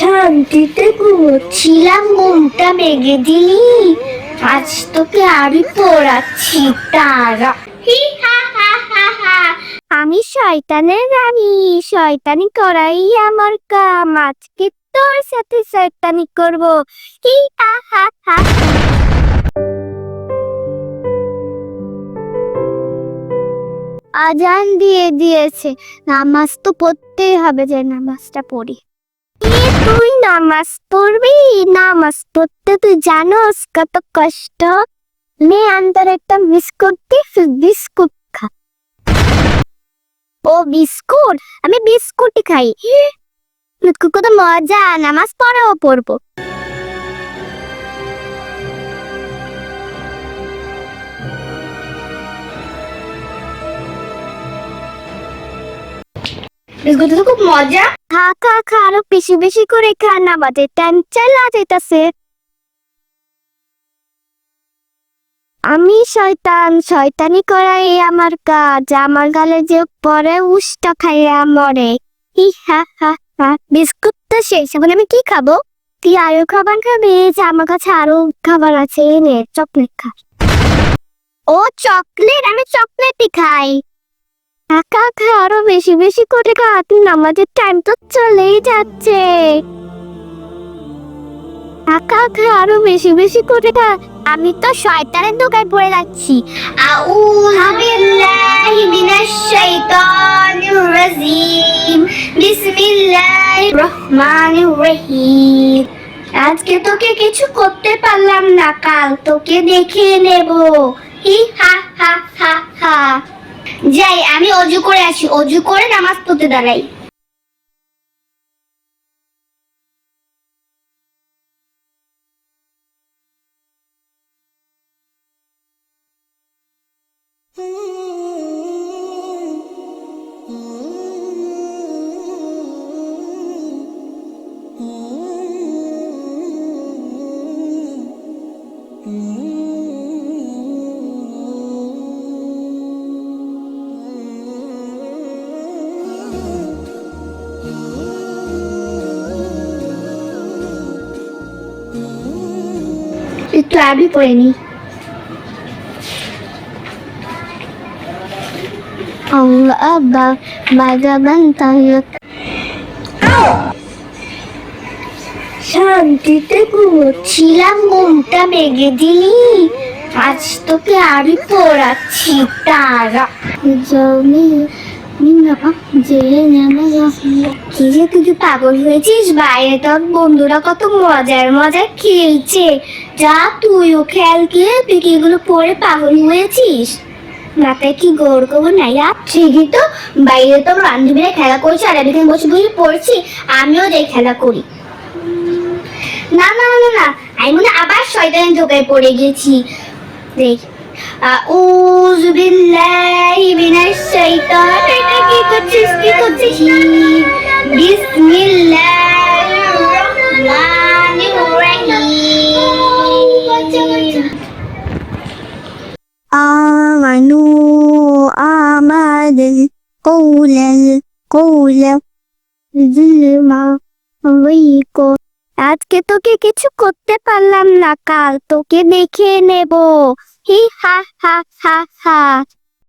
শান্তিতে ঘুমোচ্ছিলাম ঘুমটা বেগে দিলি। আজ তোকে আরই পড়াচ্ছি, তারা। আমি শয়তানের রানী, শয়তানি করাই আমার কাম। আজকে তোর সাথে শয়তানি করব। হি, হা হা হা। আজান দিয়ে দিয়েছে। নামাজ তো পড়তেই হবে যে নামাজটা পড়ি। তুই নামাজ পড়বি? নামাজ পড়তে তুই জানোস কত কষ্ট। মে আন্দর একটা বিস্কুট দি বিস্কুট খা। ও বিস্কুট? আমি বিস্কুট খাই। কত মজা, নামাজ পড়াও পড়ব। বিস্কুট তো খুব মজা বেশি বেশি করে খা না যেতেছে আমি শয়তান, শয়তানি করাই আমার কাজ, আমার গালে যে পরে উষ্টা খাইয়া মরে। হি, হা হা হা, বিস্কুট তো শেষ, এখন আমি কি খাব? তুই আরও খাবার খাবি? যে আমার কাছে আরও খাবার আছে এনে চকলেট খা। ও চকলেট আমি চকলেটই খাই। একা খা আরও বেশি বেশি করে তুই আমাদের টাইম তো চলেই যাচ্ছে? একা খা আরও বেশি বেশি করে আমি তো শয়তানের দোকায় পড়ে যাচ্ছি। আউযু মিনাশ শাইতানির রাজিম। বিসমিল্লাহির রহমানির রহিম। আজকে তোকে কিছু করতে পারলাম না, কাল তোকে দেখে নেব। হি হা হা হা হা যাই আমি অজু করে আসি। অজু করে নামাজ পড়তে দাঁড়াই। একটু নি শান্তিতে ঘুমোচ্ছিলাম ঘুমটা বেগে দিলি। আজ তোকে আরই পড়াচ্ছি তারা। জমি যে যে তুই পাগল হয়েছিস বাইরে তোর বন্ধুরা কত মজার যা তুইও তুই কি এগুলো পাগল হয়েছিস? নাই? তো বাইরে তো খেলা করছে আর বসে বসে পড়ছি আমিও যাই খেলা করি। না না না না, আমি মনে আবার শয়তানের ধোকায় পড়ে গেছি। দেখ কি করছিস বিসমিল্লাহির রহমানির রহিম آمنوا أعمال قول قول ظلما ويكو আজকে তোকে কিছু করতে পারলাম না কাল তোকে দেখে নেব হি হা হা হা হা